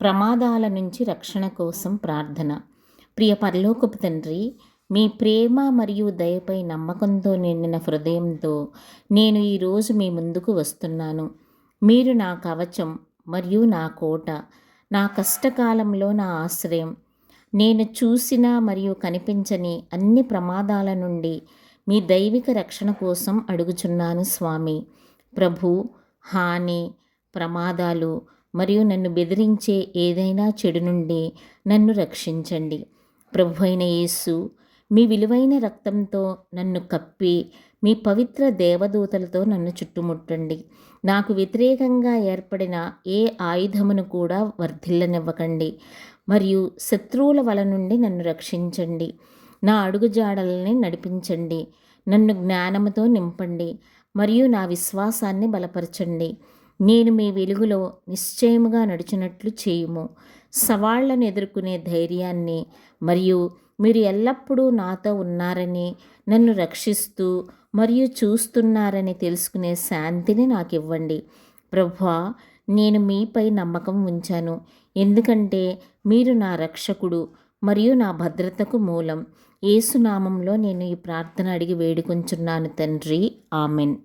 ప్రమాదాల నుంచి రక్షణ కోసం ప్రార్థన. ప్రియ పరలోకపు తండ్రి మీ ప్రేమ మరియు దయపై నమ్మకంతో నిండిన హృదయంతో నేను ఈరోజు మీ ముందుకు వస్తున్నాను. మీరు నా కవచం మరియు నా కోట నా కష్టకాలంలో నా ఆశ్రయం. నేను చూసిన మరియు కనిపించని అన్ని ప్రమాదాల నుండి మీ దైవిక రక్షణ కోసం అడుగుచున్నాను స్వామి. ప్రభు హాని ప్రమాదాలు మరియు నన్ను బెదిరించే ఏదైనా చెడు నుండి నన్ను రక్షించండి. ప్రభు అయిన యేసు మీ విలువైన రక్తంతో నన్ను కప్పి మీ పవిత్ర దేవదూతలతో నన్ను చుట్టుముట్టండి. నాకు వ్యతిరేకంగా ఏర్పడిన ఏ ఆయుధమును కూడా వర్ధిల్లనివ్వకండి. మరియు శత్రువుల వల నుండి నన్ను రక్షించండి. నా అడుగుజాడల్ని నడిపించండి. నన్ను జ్ఞానముతో నింపండి. మరియు నా విశ్వాసాన్ని బలపరచండి. నేను మీ వెలుగులో నిశ్చయముగా నడిచినట్లు చేయుము. సవాళ్ళను ఎదుర్కొనే ధైర్యాన్ని మరియు మీరు ఎల్లప్పుడూ నాతో ఉన్నారని నన్ను రక్షిస్తూ మరియు చూస్తున్నారని తెలుసుకునే శాంతిని నాకు ఇవ్వండి ప్రభా నేను మీపై నమ్మకం ఉంచాను. ఎందుకంటే మీరు నా రక్షకుడు మరియు నా భద్రతకు మూలం. ఏసునామంలో నేను ఈ ప్రార్థన అడిగి వేడుకొంచున్నాను తండ్రి. ఆమెన్.